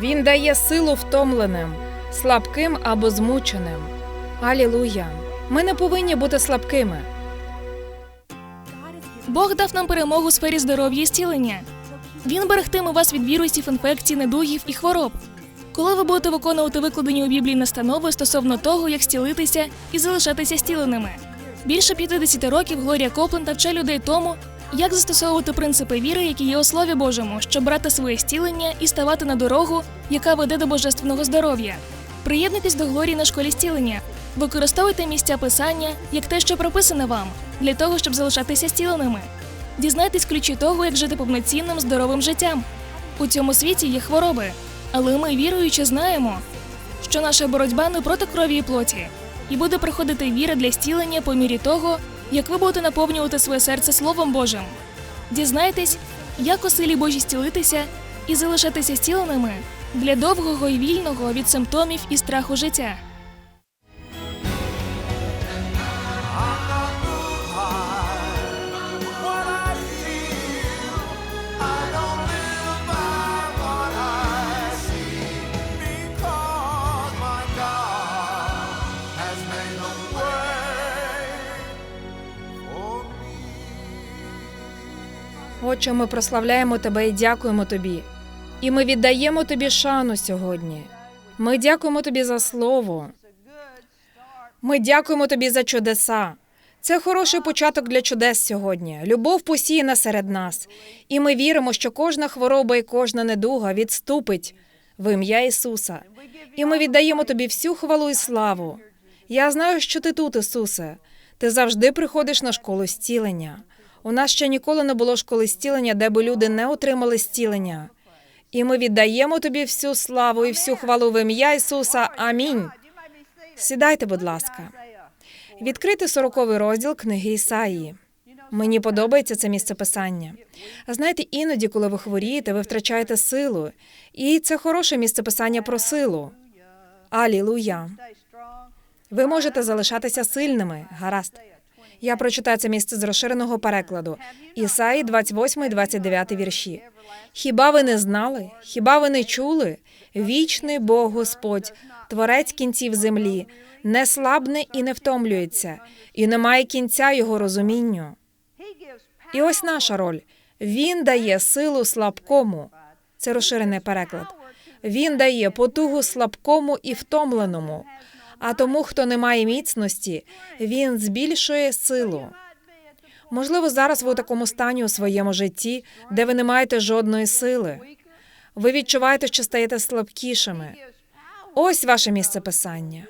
Він дає силу втомленим, слабким або змученим. Алілуя! Ми не повинні бути слабкими. Бог дав нам перемогу у сфері здоров'я і зцілення. Він берегтиме вас від вірусів, інфекцій, недугів і хвороб. Коли ви будете виконувати викладені у Біблії настанови стосовно того, як зцілитися і залишатися зціленими. Більше 50 років Глорія Копленд навчає людей тому, як застосовувати принципи віри, які є у Слові Божому, щоб брати своє зцілення і ставати на дорогу, яка веде до божественного здоров'я. Приєднуйтесь до Глорії на школі зцілення. Використовуйте місця писання як те, що прописане вам, для того, щоб залишатися зціленими. Дізнайтесь ключі того, як жити повноцінним здоровим життям. У цьому світі є хвороби, але ми віруючи знаємо, що наша боротьба не проти крові і плоті, і буде приходити віра для зцілення по мірі того, як ви будете наповнювати своє серце Словом Божим. Дізнайтесь, як у силі Божій зцілитися і залишатися зціленими для довгого і вільного від симптомів і страху життя. Отче, ми прославляємо тебе і дякуємо тобі. І ми віддаємо тобі шану сьогодні. Ми дякуємо тобі за слово. Ми дякуємо тобі за чудеса. Це хороший початок для чудес сьогодні. Любов посіяна серед нас. І ми віримо, що кожна хвороба і кожна недуга відступить в ім'я Ісуса. І ми віддаємо тобі всю хвалу і славу. Я знаю, що ти тут, Ісусе. Ти завжди приходиш на школу зцілення. У нас ще ніколи не було школи зцілення, де би люди не отримали зцілення. І ми віддаємо тобі всю славу і всю хвалу в ім'я Ісуса. Амінь. Сідайте, будь ласка. Відкрити сороковий розділ книги Ісаїї. Мені подобається це місце писання. Знаєте, іноді, коли ви хворієте, ви втрачаєте силу. І це хороше місце писання про силу. Алілуя. Ви можете залишатися сильними. Гаразд. Я прочитаю це місце з розширеного перекладу. Ісаї 28 і 29 вірші. Хіба ви не знали? Хіба ви не чули? Вічний Бог Господь, творець кінців землі, не слабне і не втомлюється, і немає кінця його розумінню. І ось наша роль. Він дає силу слабкому. Це розширений переклад. Він дає потугу слабкому і втомленому. А тому, хто не має міцності, він збільшує силу. Можливо, зараз ви у такому стані у своєму житті, де ви не маєте жодної сили. Ви відчуваєте, що стаєте слабкішими. Ось ваше місце писання.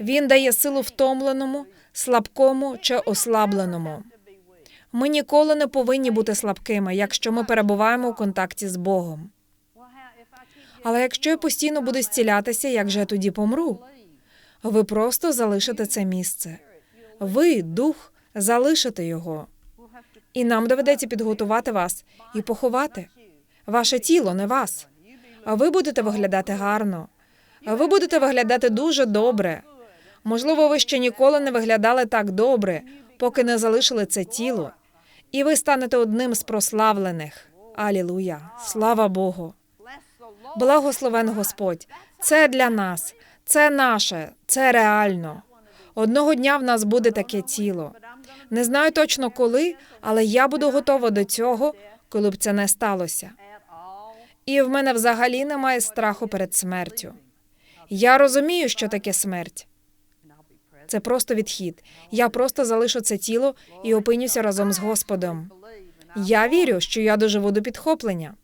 Він дає силу втомленому, слабкому чи ослабленому. Ми ніколи не повинні бути слабкими, якщо ми перебуваємо у контакті з Богом. Але якщо я постійно буду зцілятися, як же я тоді помру? Ви просто залишите це місце. Ви, дух, залишите його. І нам доведеться підготувати вас і поховати. Ваше тіло, не вас. Ви будете виглядати гарно. Ви будете виглядати дуже добре. Можливо, ви ще ніколи не виглядали так добре, поки не залишили це тіло. І ви станете одним з прославлених. Алілуя! Слава Богу! Благословен Господь. Це для нас, це наше, це реально. Одного дня в нас буде таке тіло. Не знаю точно коли, але я буду готова до цього, коли б це не сталося. І в мене взагалі немає страху перед смертю. Я розумію, що таке смерть. Це просто відхід. Я просто залишу це тіло і опинюся разом з Господом. Я вірю, що я доживу до підхоплення.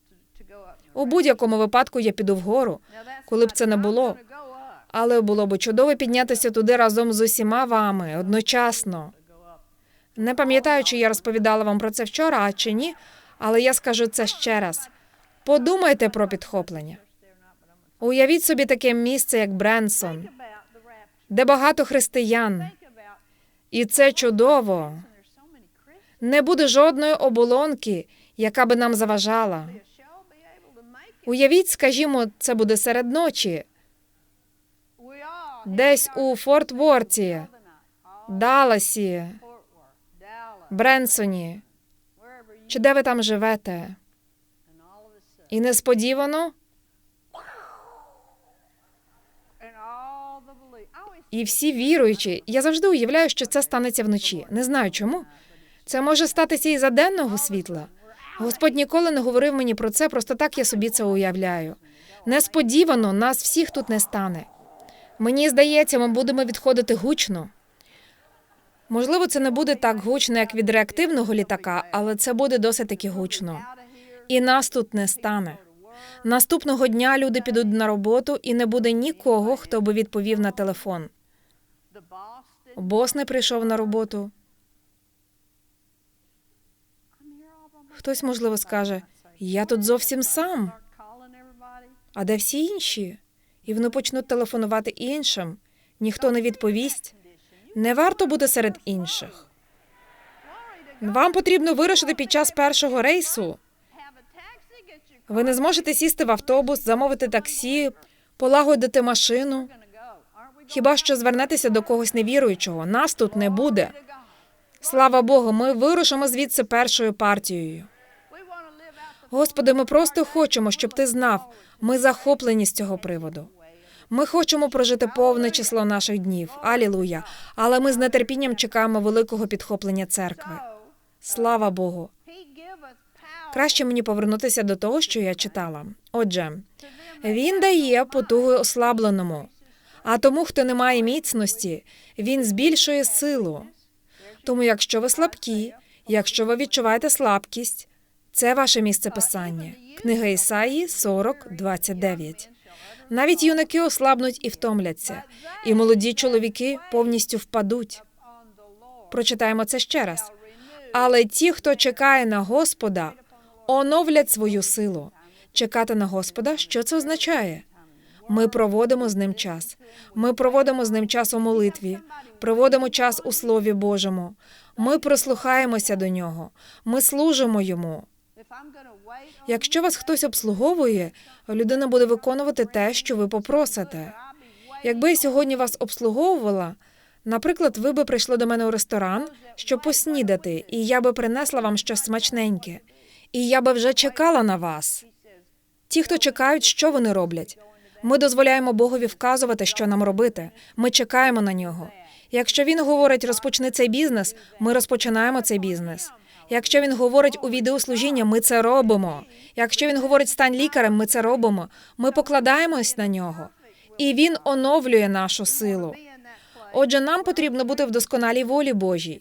У будь-якому випадку я піду вгору, коли б це не було. Але було б чудово піднятися туди разом з усіма вами одночасно. Не пам'ятаю, чи я розповідала вам про це вчора, а чи ні, але я скажу це ще раз. Подумайте про підхоплення. Уявіть собі таке місце, як Бренсон, де багато християн. І це чудово. Не буде жодної оболонки, яка би нам заважала. Уявіть, скажімо, це буде серед ночі, десь у Форт Ворті, Далласі, Бренсоні, чи де ви там живете? І несподівано. І всі віруючі, я завжди уявляю, що це станеться вночі. Не знаю чому. Це може статися і за денного світла. Господь ніколи не говорив мені про це, просто так я собі це уявляю. Несподівано нас всіх тут не стане. Мені здається, ми будемо відходити гучно. Можливо, це не буде так гучно, як від реактивного літака, але це буде досить таки гучно. І нас тут не стане. Наступного дня люди підуть на роботу, і не буде нікого, хто би відповів на телефон. Бос не прийшов на роботу. Хтось, можливо, скаже: Я тут зовсім сам. А де всі інші? І вони почнуть телефонувати іншим. Ніхто не відповість. Не варто бути серед інших. Вам потрібно вирушити під час першого рейсу. Ви не зможете сісти в автобус, замовити таксі, полагодити машину. Хіба що звернетеся до когось невіруючого? Нас тут не буде. Слава Богу, ми вирушимо звідси першою партією. Господи, ми просто хочемо, щоб ти знав. Ми захоплені з цього приводу. Ми хочемо прожити повне число наших днів. Алілуя. Але ми з нетерпінням чекаємо великого підхоплення церкви. Слава Богу. Краще мені повернутися до того, що я читала. Отже, він дає потугу ослабленому, а тому, хто не має міцності, він збільшує силу. Тому, якщо ви слабкі, якщо ви відчуваєте слабкість, це ваше місце писання. Книга Ісаї 40, 29. Навіть юнаки ослабнуть і втомляться, і молоді чоловіки повністю впадуть. Прочитаємо це ще раз. Але ті, хто чекає на Господа, оновлять свою силу. Чекати на Господа, що це означає? Ми проводимо з ним час. Ми проводимо з ним час у молитві, проводимо час у Слові Божому. Ми прислухаємося до нього, ми служимо йому. Якщо вас хтось обслуговує, людина буде виконувати те, що ви попросите. Якби я сьогодні вас обслуговувала, наприклад, ви би прийшли до мене у ресторан, щоб поснідати, і я би принесла вам щось смачненьке, і я би вже чекала на вас. Ті, хто чекають, що вони роблять. Ми дозволяємо Богові вказувати, що нам робити. Ми чекаємо на нього. Якщо він говорить, розпочни цей бізнес, ми розпочинаємо цей бізнес. Якщо він говорить у відеослужіння, ми це робимо. Якщо він говорить стань лікарем, ми це робимо. Ми покладаємось на нього, і він оновлює нашу силу. Отже, нам потрібно бути в досконалій волі Божій.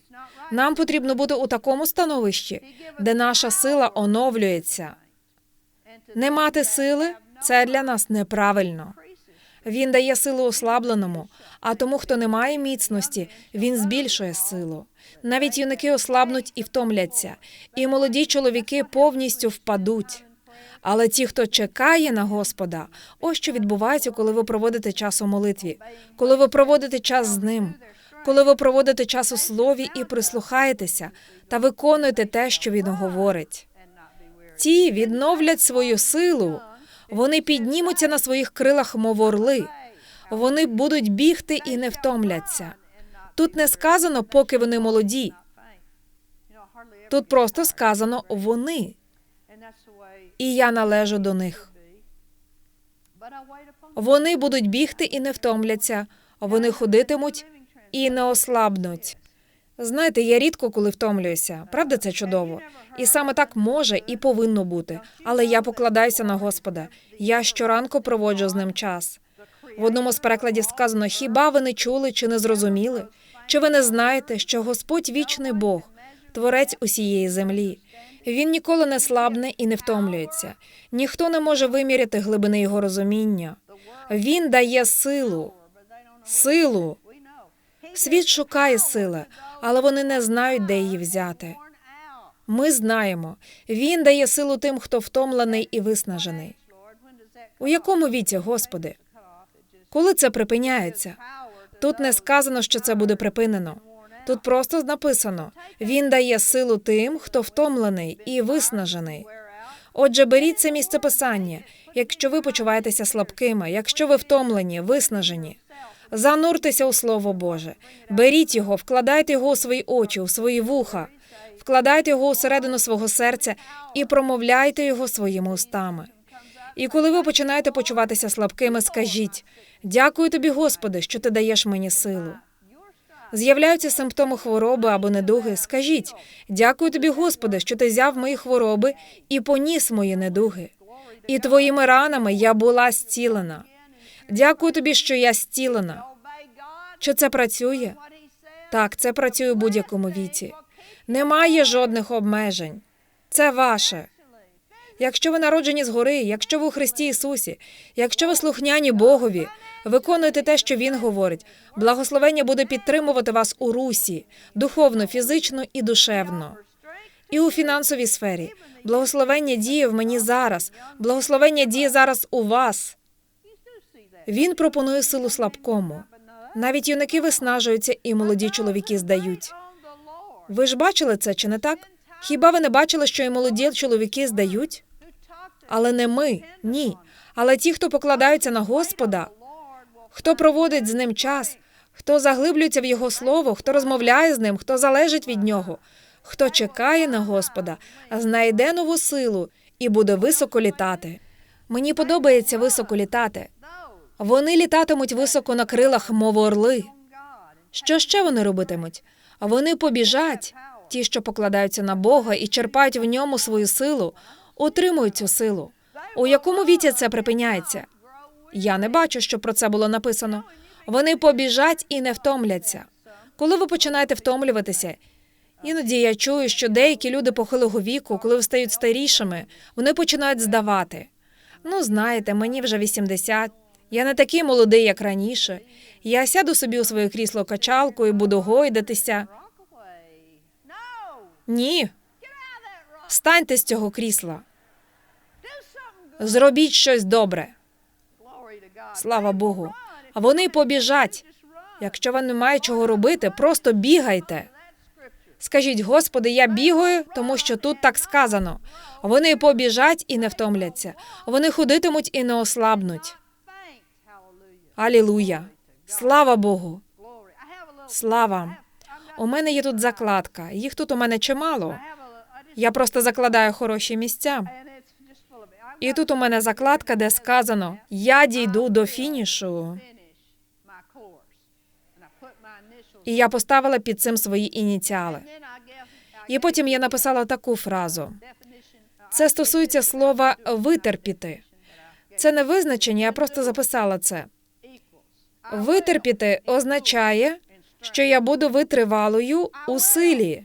Нам потрібно бути у такому становищі, де наша сила оновлюється. Не мати сили це для нас неправильно. Він дає силу ослабленому, а тому, хто не має міцності, він збільшує силу. Навіть юнаки ослабнуть і втомляться, і молоді чоловіки повністю впадуть. Але ті, хто чекає на Господа, ось що відбувається, коли ви проводите час у молитві, коли ви проводите час з ним, коли ви проводите час у слові і прислухаєтеся та виконуєте те, що він говорить. Ті відновлять свою силу, вони піднімуться на своїх крилах, мов орли. Вони будуть бігти і не втомляться. Тут не сказано, поки вони молоді. Тут просто сказано вони, і я належу до них. Вони будуть бігти і не втомляться, вони ходитимуть і не ослабнуть. Знаєте, я рідко коли втомлююся. Правда, це чудово. І саме так може і повинно бути. Але я покладаюся на Господа. Я щоранку проводжу з ним час. В одному з перекладів сказано: хіба ви не чули чи не зрозуміли? Чи ви не знаєте, що Господь вічний Бог, творець усієї землі? Він ніколи не слабне і не втомлюється. Ніхто не може виміряти глибини його розуміння. Він дає силу, силу. Світ шукає сили, але вони не знають, де її взяти. Ми знаємо, він дає силу тим, хто втомлений і виснажений. У якому віці, Господи? Коли це припиняється? Тут не сказано, що це буде припинено. Тут просто написано: він дає силу тим, хто втомлений і виснажений. Отже, беріть це місце писання, якщо ви почуваєтеся слабкими, якщо ви втомлені, виснажені. Зануртеся у Слово Боже, беріть його, вкладайте його у свої очі, у свої вуха, вкладайте його усередину свого серця і промовляйте його своїми устами. І коли ви починаєте почуватися слабкими, скажіть: дякую тобі, Господи, що ти даєш мені силу. З'являються симптоми хвороби або недуги. Скажіть, дякую тобі, Господи, що ти взяв мої хвороби і поніс мої недуги. І твоїми ранами я була зцілена. Дякую тобі, що я зцілена. Чи це працює? Так, це працює у будь-якому віці. Немає жодних обмежень. Це ваше. Якщо ви народжені згори, якщо ви у Христі Ісусі, якщо ви слухняні Богові, виконуєте те, що Він говорить, благословення буде підтримувати вас у русі, духовно, фізично і душевно. І у фінансовій сфері. Благословення діє в мені зараз. Благословення діє зараз у вас. Він пропонує силу слабкому. Навіть юнаки виснажуються, і молоді чоловіки здають. Ви ж бачили це, чи не так? Хіба ви не бачили, що і молоді чоловіки здають? Але не ми, ні. Але ті, хто покладаються на Господа, хто проводить з ним час, хто заглиблюється в його слово, хто розмовляє з ним, хто залежить від нього, хто чекає на Господа, знайде нову силу і буде високо літати. Мені подобається високо літати. Вони літатимуть високо на крилах, мов орли. Що ще вони робитимуть? Вони побіжать, ті, що покладаються на Бога і черпають в ньому свою силу, отримують цю силу. У якому віці це припиняється? Я не бачу, що про це було написано. Вони побіжать і не втомляться. Коли ви починаєте втомлюватися, іноді я чую, що деякі люди похилого віку, коли стають старішими, вони починають здавати. Ну, знаєте, мені вже 80, я не такий молодий, як раніше. Я сяду собі у своє крісло качалку і буду гойдатися. Ні, встаньте з цього крісла. Зробіть щось добре. Слава Богу. А вони побіжать. Якщо вам немає чого робити, просто бігайте. Скажіть, Господи, я бігаю, тому що тут так сказано. Вони побіжать і не втомляться. Вони ходитимуть і не ослабнуть. Алілуя. Слава Богу. Слава. У мене є тут закладка. Їх тут у мене чимало. Я просто закладаю хороші місця. І тут у мене закладка, де сказано: Я дійду до фінішу. І я поставила під цим свої ініціали. І потім я написала таку фразу: це стосується слова витерпіти. Це не визначення, я просто записала це. Витерпіти означає, що я буду витривалою у силі.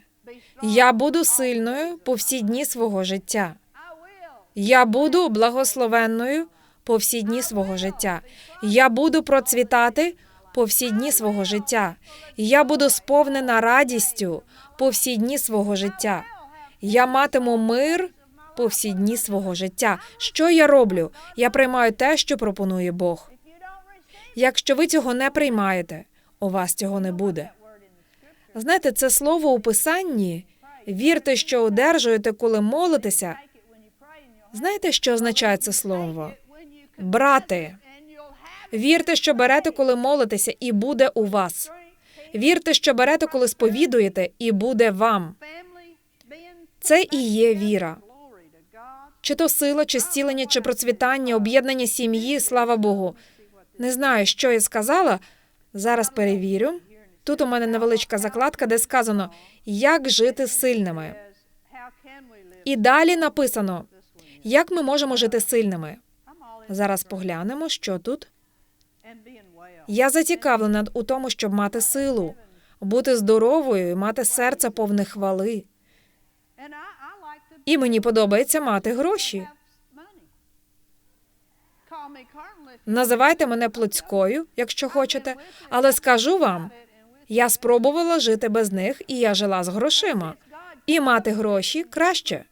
Я буду сильною по всі дні свого життя. Я буду благословенною по всі дні свого життя. Я буду процвітати по всі дні свого життя. Я буду сповнена радістю по всі дні свого життя. Я матиму мир по всі дні свого життя. Що я роблю? Я приймаю те, що пропонує Бог. Якщо ви цього не приймаєте, у вас цього не буде. Знаєте, це слово у писанні. Вірте, що одержуєте, коли молитеся. Знаєте, що означає це слово? Брати. Вірте, що берете, коли молитеся, і буде у вас. Вірте, що берете, коли сповідуєте, і буде вам. Це і є віра. Чи то сила, чи зцілення, чи процвітання, об'єднання сім'ї, слава Богу. Не знаю, що я сказала. Зараз перевірю. Тут у мене невеличка закладка, де сказано, як жити сильними. І далі написано, як ми можемо жити сильними. Зараз поглянемо, що тут. Я зацікавлена у тому, щоб мати силу, бути здоровою і мати серце повне хвали. І мені подобається мати гроші. Називайте мене плотською, якщо хочете, але скажу вам, я спробувала жити без них, і я жила з грошима. І мати гроші краще.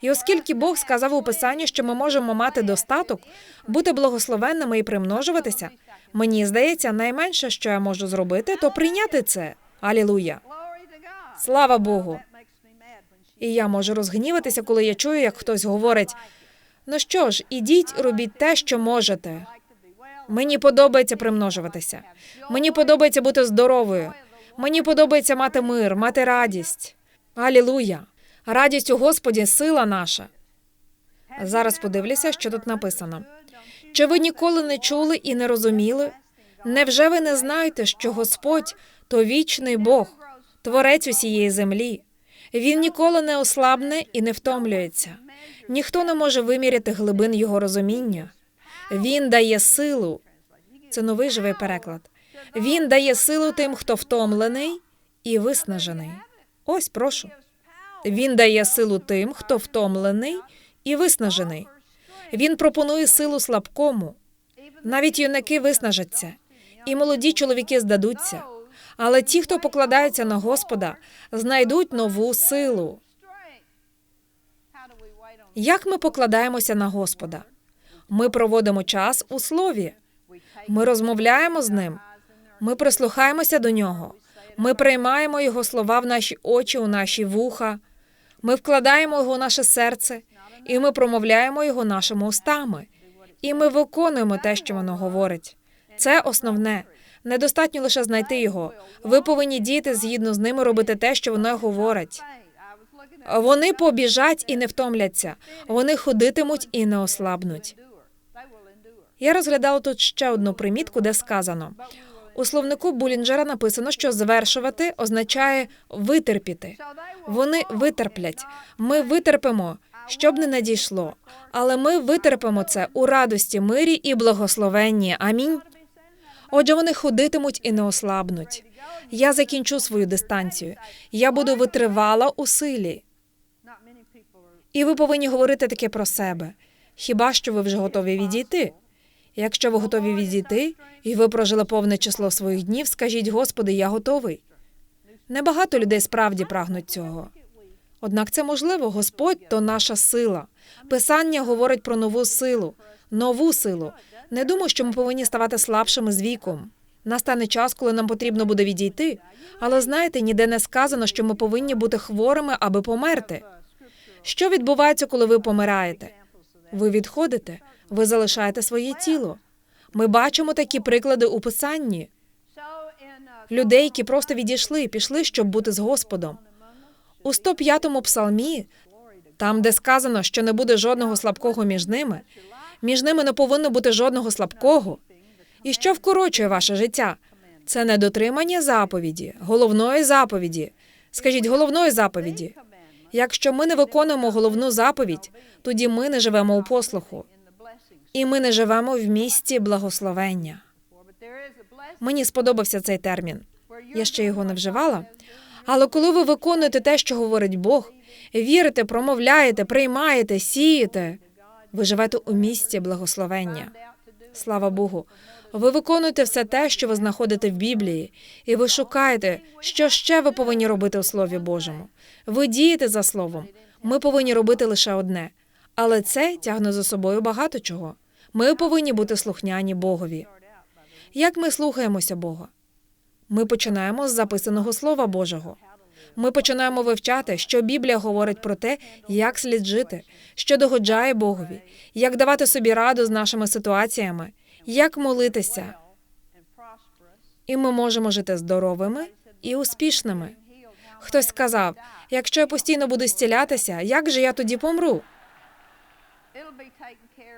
І оскільки Бог сказав у Писанні, що ми можемо мати достаток, бути благословенними і примножуватися, мені здається, найменше, що я можу зробити, то прийняти це. Алілуя. Слава Богу. І я можу розгніватися, коли я чую, як хтось говорить: ну що ж, ідіть, робіть те, що можете. Мені подобається примножуватися. Мені подобається бути здоровою. Мені подобається мати мир, мати радість. Алілуя. Радість у Господі сила наша. Зараз подивлюся, що тут написано. Чи ви ніколи не чули і не розуміли? Невже ви не знаєте, що Господь то вічний Бог, творець усієї землі? Він ніколи не ослабне і не втомлюється. Ніхто не може виміряти глибин його розуміння. Він дає силу. Це новий живий переклад. Він дає силу тим, хто втомлений і виснажений. Ось прошу. Він дає силу тим, хто втомлений і виснажений. Він пропонує силу слабкому. Навіть юнаки виснажаться, і молоді чоловіки здадуться. Але ті, хто покладаються на Господа, знайдуть нову силу. Як ми покладаємося на Господа? Ми проводимо час у слові. Ми розмовляємо з ним. Ми прислухаємося до нього. Ми приймаємо його слова в наші очі, у наші вуха. Ми вкладаємо його в наше серце, і ми промовляємо його нашими устами. І ми виконуємо те, що воно говорить. Це основне. Недостатньо лише знайти його. Ви повинні діяти згідно з ними, робити те, що воно говорить. Вони побіжать і не втомляться. Вони ходитимуть і не ослабнуть. Я розглядала тут ще одну примітку, де сказано. У словнику Булінджера написано, що звершувати означає витерпіти. Вони витерплять. Ми витерпимо, щоб не надійшло. Але ми витерпимо це у радості, мирі і благословенні. Амінь. Отже, вони ходитимуть і не ослабнуть. Я закінчу свою дистанцію. Я буду витривала у силі. І ви повинні говорити таке про себе. Хіба що ви вже готові відійти? Якщо ви готові відійти, і ви прожили повне число своїх днів, скажіть, Господи, я готовий. Небагато людей справді прагнуть цього. Однак це можливо. Господь то наша сила. Писання говорить про нову силу, нову силу. Не думаю, що ми повинні ставати слабшими з віком. Настане час, коли нам потрібно буде відійти. Але знаєте, ніде не сказано, що ми повинні бути хворими, аби померти. Що відбувається, коли ви помираєте? Ви відходите, ви залишаєте своє тіло. Ми бачимо такі приклади у писанні людей, які просто відійшли, пішли, щоб бути з Господом. У 105-му псалмі, там, де сказано, що не буде жодного слабкого між ними, між ними не повинно бути жодного слабкого. І що вкорочує ваше життя? Це недотримання заповіді, головної заповіді. Скажіть, головної заповіді. Якщо ми не виконуємо головну заповідь, тоді ми не живемо у послуху, і ми не живемо в місті благословення. Мені сподобався цей термін. Я ще його не вживала. Але коли ви виконуєте те, що говорить Бог, вірите, промовляєте, приймаєте, сієте, ви живете у місті благословення. Слава Богу. Ви виконуєте все те, що ви знаходите в Біблії, і ви шукаєте, що ще ви повинні робити у Слові Божому. Ви дієте за словом. Ми повинні робити лише одне, але це тягне за собою багато чого. Ми повинні бути слухняні Богові. Як ми слухаємося Бога? Ми починаємо з записаного Слова Божого. Ми починаємо вивчати, що Біблія говорить про те, як слід жити, що догоджає Богові, як давати собі раду з нашими ситуаціями, як молитися. І ми можемо жити здоровими і успішними. Хтось сказав: якщо я постійно буду зцілятися, як же я тоді помру?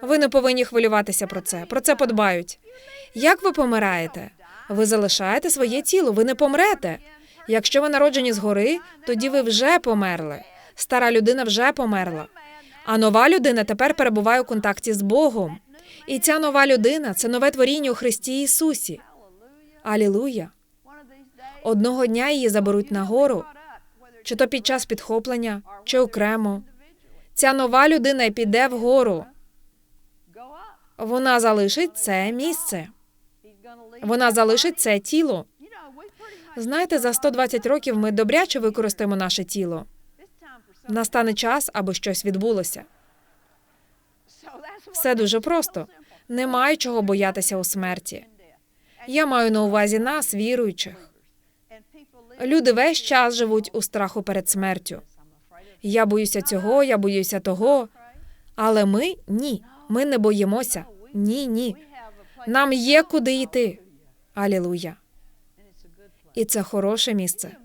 Ви не повинні хвилюватися про це. Про це подбають. Як ви помираєте? Ви залишаєте своє тіло, ви не помрете. Якщо ви народжені згори, тоді ви вже померли. Стара людина вже померла. А нова людина тепер перебуває у контакті з Богом. І ця нова людина це нове творіння у Христі Ісусі. Алілуя. Одного дня її заберуть нагору, чи то під час підхоплення, чи окремо. Ця нова людина піде вгору. Вона залишить це місце. Вона залишить це тіло. Знаєте, за 120 років ми добряче використаємо наше тіло. Настане час, аби щось відбулося. Все дуже просто. Немає чого боятися у смерті. Я маю на увазі нас, віруючих. Люди весь час живуть у страху перед смертю. Я боюся цього, я боюся того. Але ми ні. Ми не боїмося. Ні, ні. Нам є куди йти. Алілуя. І це хороше місце.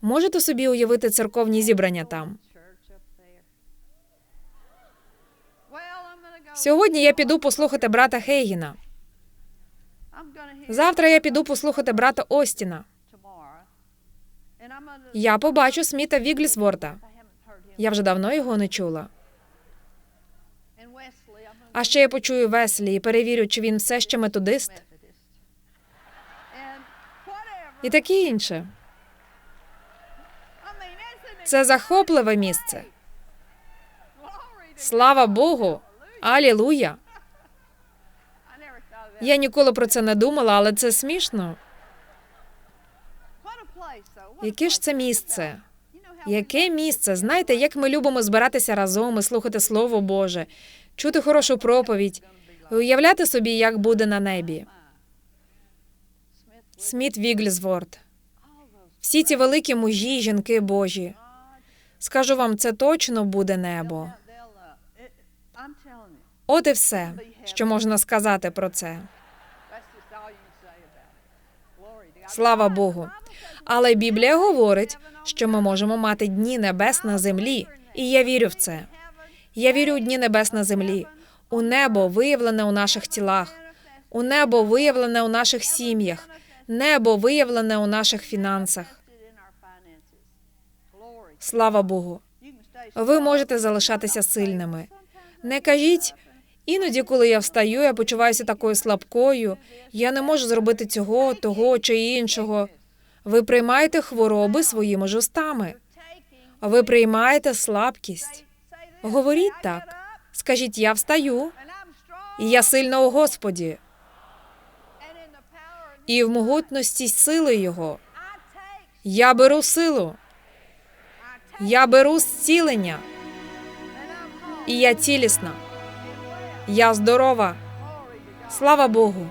Можете собі уявити церковні зібрання там. Сьогодні я піду послухати брата Хейгіна. Завтра я піду послухати брата Остіна. Я побачу Сміта Віглісворта. Я вже давно його не чула. А ще я почую Веслі і перевірю, чи він все ще методист і таке інше. Це захопливе місце. Слава Богу! Алілуя! Я ніколи про це не думала, але це смішно. Яке ж це місце? Яке місце? Знаєте, як ми любимо збиратися разом і слухати Слово Боже, чути хорошу проповідь, уявляти собі, як буде на небі. Сміт Віглсворт. Всі ці великі мужі, жінки Божі. Скажу вам, це точно буде небо. От і все, що можна сказати про це. Слава Богу. Але Біблія говорить, що ми можемо мати дні небес на землі, і я вірю в це. Я вірю у дні небес на землі, у небо виявлене у наших тілах, у небо виявлене у наших сім'ях, небо виявлене у наших фінансах. Слава Богу. Ви можете залишатися сильними. Не кажіть, іноді, коли я встаю, я почуваюся такою слабкою, я не можу зробити цього, того чи іншого. Ви приймаєте хвороби своїми ж устами. Ви приймаєте слабкість. Говоріть так. Скажіть, я встаю, і я сильна у Господі, і в могутності сили Його. Я беру силу, я беру зцілення, і я цілісна. Я здорова. Слава Богу.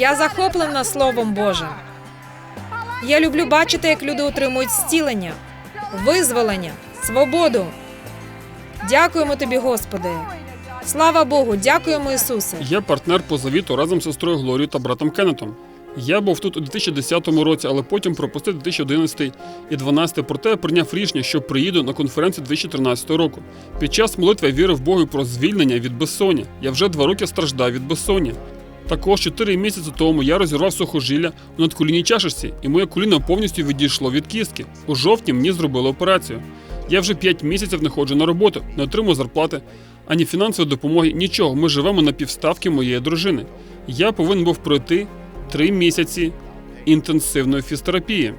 Я захоплена Словом Божим. Я люблю бачити, як люди отримують зцілення, визволення, свободу. Дякуємо тобі, Господи. Слава Богу, дякуємо Ісусе. Я партнер по завіту разом з сестрою Глорією та братом Кеннетом. Я був тут у 2010 році, але потім пропустив 2011 і 2012, проте прийняв рішення, що приїду на конференцію 2013 року. Під час молитви я вірив Богу про звільнення від безсоння. Я вже два роки страждав від безсоння. Також 4 місяці тому я розірвав сухожилля у надколінній чашечці, і моє коліно повністю відійшло від кістки. У жовтні мені зробили операцію. Я вже 5 місяців не ходжу на роботу, не отримую зарплати, ані фінансової допомоги, нічого. Ми живемо на півставки моєї дружини. Я повинен був пройти 3 місяці інтенсивної фізтерапії,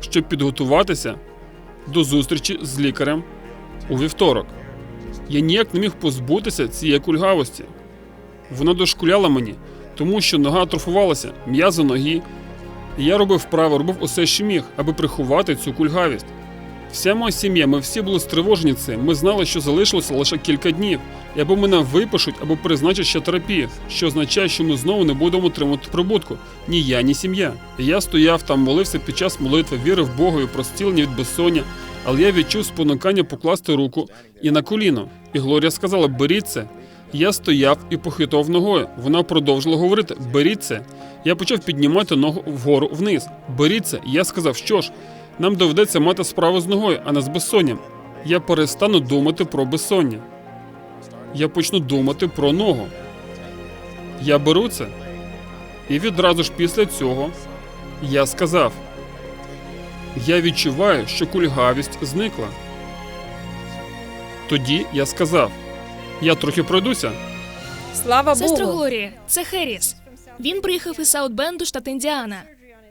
щоб підготуватися до зустрічі з лікарем у вівторок. Я ніяк не міг позбутися цієї кульгавості. Вона дошкуляла мені, тому що нога атрофувалася, м'язи ноги. І я робив вправо, робив усе, що міг, аби приховати цю кульгавість. Вся моя сім'я, ми всі були стривожені цим. Ми знали, що залишилося лише кілька днів, і або мене випишуть, або призначать ще терапію, що означає, що ми знову не будемо отримати прибутку. Ні я, ні сім'я. Я стояв там, молився під час молитви, вірив Богові про зцілення від безсоння, але я відчув спонукання покласти руку і на коліно. І Глорія сказала: беріть це. Я стояв і похитав ногою. Вона продовжила говорити: беріть це. Я почав піднімати ногу вгору вниз. Беріть це. Я сказав, що ж, нам доведеться мати справу з ногою, а не з безсонням. Я перестану думати про безсоння. Я почну думати про ногу. Я беру це. І відразу ж після цього я сказав: Я відчуваю, що кульгавість зникла. Тоді я сказав: Я трохи пройдуся. Слава Сестро Богу. Глорія, це Херіс. Він приїхав із Саутбенду, штат Індіана.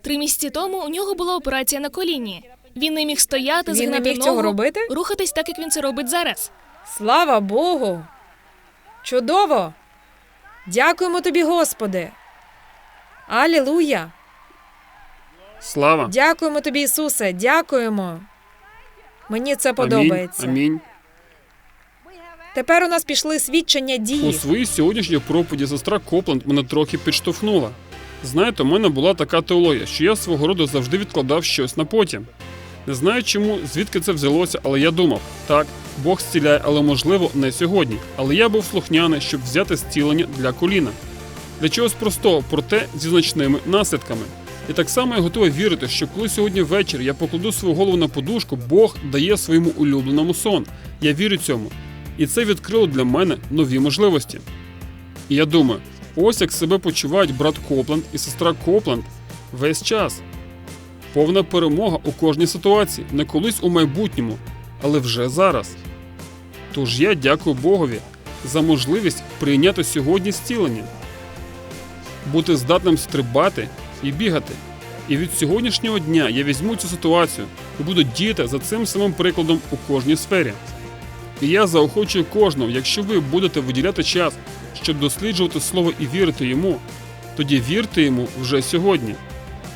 Три місяці тому у нього була операція на коліні. Він не міг стояти, Він не згинати міг ногу, цього робити? рухатись так, як він це робить зараз. Слава Богу! Чудово! Дякуємо тобі, Господи! Алілуя! Слава! Дякуємо тобі, Ісусе! Дякуємо! Мені це Амінь. подобається. Амінь. Тепер у нас пішли свідчення У своїй сьогоднішній проповіді сестра Копланд мене трохи підштовхнула. Знаєте, у мене була така теологія, що я свого роду завжди відкладав щось на потім. Не знаю чому, звідки це взялося, але я думав, так, Бог зціляє, але можливо не сьогодні. Але я був слухняний, щоб взяти зцілення для коліна. Для чогось простого, проте зі значними наслідками. І так само я готовий вірити, що коли сьогодні ввечері я покладу свою голову на подушку, Бог дає своєму улюбленому сон. Я вірю цьому. І це відкрило для мене нові можливості. І я думаю, ось як себе почувають брат Копланд і сестра Копланд весь час. Повна перемога у кожній ситуації, не колись у майбутньому, але вже зараз. Тож я дякую Богові за можливість прийняти сьогодні зцілення, бути здатним стрибати і бігати. І від сьогоднішнього дня я візьму цю ситуацію і буду діяти за цим самим прикладом у кожній сфері. І я заохочую кожного, якщо ви будете виділяти час, щоб досліджувати слово і вірити йому, тоді вірте йому вже сьогодні.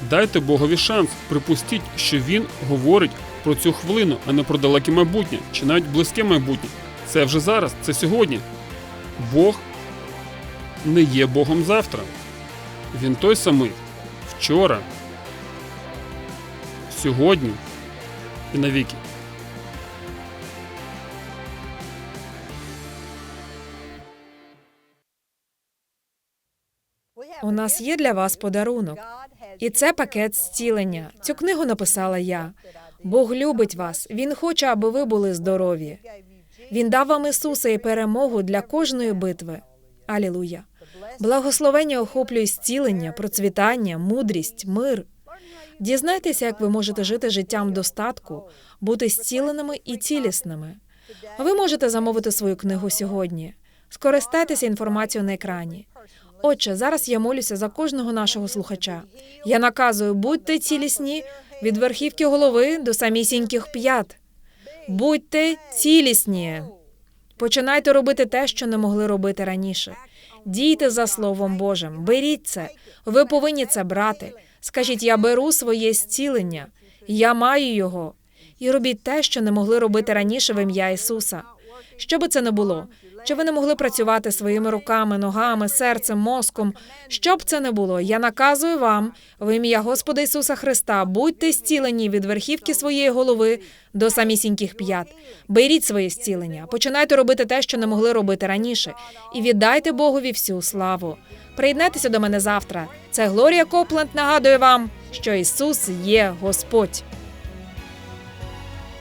Дайте Богові шанс, припустіть, що він говорить про цю хвилину, а не про далеке майбутнє чи навіть близьке майбутнє. Це вже зараз, це сьогодні. Бог не є Богом завтра. Він той самий вчора, сьогодні і навіки. У нас є для вас подарунок. І це пакет зцілення. Цю книгу написала я. Бог любить вас. Він хоче, аби ви були здорові. Він дав вам Ісуса і перемогу для кожної битви. Алілуя. Благословення охоплює зцілення, процвітання, мудрість, мир. Дізнайтеся, як ви можете жити життям достатку, бути зціленими і цілісними. Ви можете замовити свою книгу сьогодні. Скористайтеся інформацією на екрані. Отче, зараз я молюся за кожного нашого слухача. Я наказую, будьте цілісні від верхівки голови до самісіньких п'ят. Будьте цілісні. Починайте робити те, що не могли робити раніше. Дійте за Словом Божим, беріть це. Ви повинні це брати. Скажіть, я беру своє зцілення, я маю його. І робіть те, що не могли робити раніше в ім'я Ісуса. Що би це не було, ви не могли працювати своїми руками, ногами, серцем, мозком? Що б це не було, я наказую вам в ім'я Господа Ісуса Христа, будьте зцілені від верхівки своєї голови до самісіньких п'ят. Беріть своє зцілення, починайте робити те, що не могли робити раніше, і віддайте Богові всю славу. Приєднайтеся до мене завтра. Це Глорія Копленд нагадує вам, що Ісус є Господь.